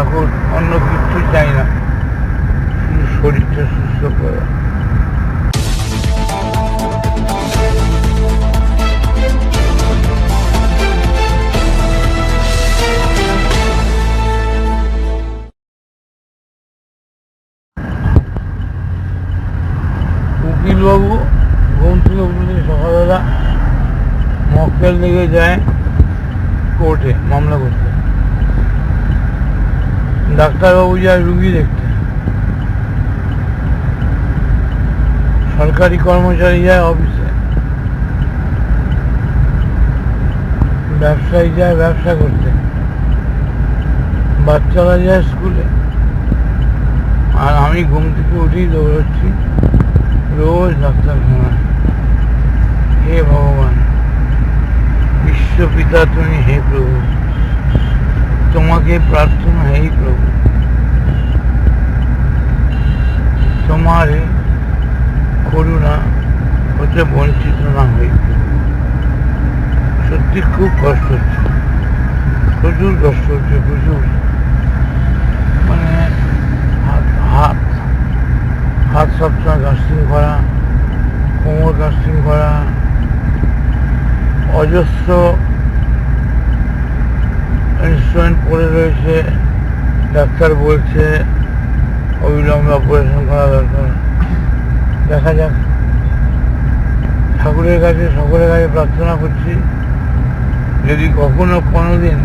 ঠাকুর, অন্য কিচ্ছু চাই না। শুধু শরীরটা সুস্থ করা। উকিলবাবু ঘুম থেকে মক্কেল দিকে যায় কোর্টে মামলা করতে। ডাক্তারবাবু যায় রুগী দেখতে। সরকারি কর্মচারী যায় অফিসে। ব্যবসায়ী যায় ব্যবসা করতে। বাচ্চারা যায় স্কুলে। আর আমি ঘুম থেকে উঠেই দৌড়চ্ছি। রোজ ডাক্তারখানায় হে ভগবান বিশ্বপিতা তুমি হে প্রভু। তোমাকে প্রার্থনা হে প্রভু তোমার করুণা হতে বঞ্চিত না হই সত্যি খুব কষ্ট হচ্ছে প্রচুর কষ্ট হচ্ছে প্রচুর মানে হাত হাত সবসময় কাস্টিং করা কোমর কাস্টিং করা অজস্র ইনস্ট্রুমেন্ট পড়ে রয়েছে ডাক্তার বলছে, অবিলম্বে অপারেশন করা দরকার। দেখা যাক। ঠাকুরের কাছে, সকলের কাছে প্রার্থনা করছি, যদি কখনো কোনো দিন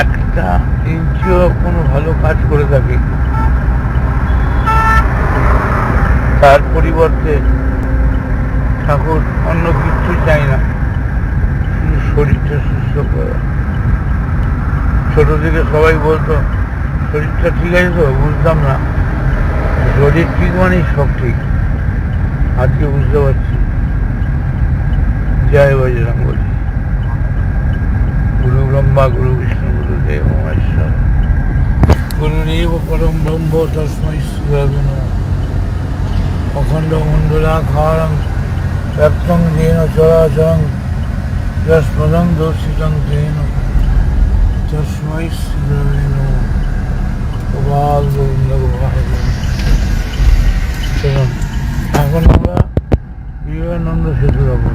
একটা ইঞ্চিও কোনো ভালো কাজ করে থাকি, তার পরিবর্তে ঠাকুর অন্য কিচ্ছু চাই না, শুধু শরীরটা সুস্থ করা। ছোট থেকে সবাই বলতো, শরীরটা ঠিক আছে তো? বুঝতাম না। শরীর ঠিক মানেই সব ঠিক। আজকে বুঝতে পারছি। জয় বজরং বলি। গুরু ব্রহ্মা, গুরু বিষ্ণু গুরু দেব মহেশ্বর গুরুদেব পরম ব্রহ্ম, তস্মৈ শ্রী অখণ্ড মণ্ডলাকারং ব্যক্তং যেন চরাচরং যস্পদং দর্শিতং তেন তস্মৈ শ্রী গোপাল গোবিন্দ গোপাল এখন আমরা বিবেকানন্দ সেতুর ওপর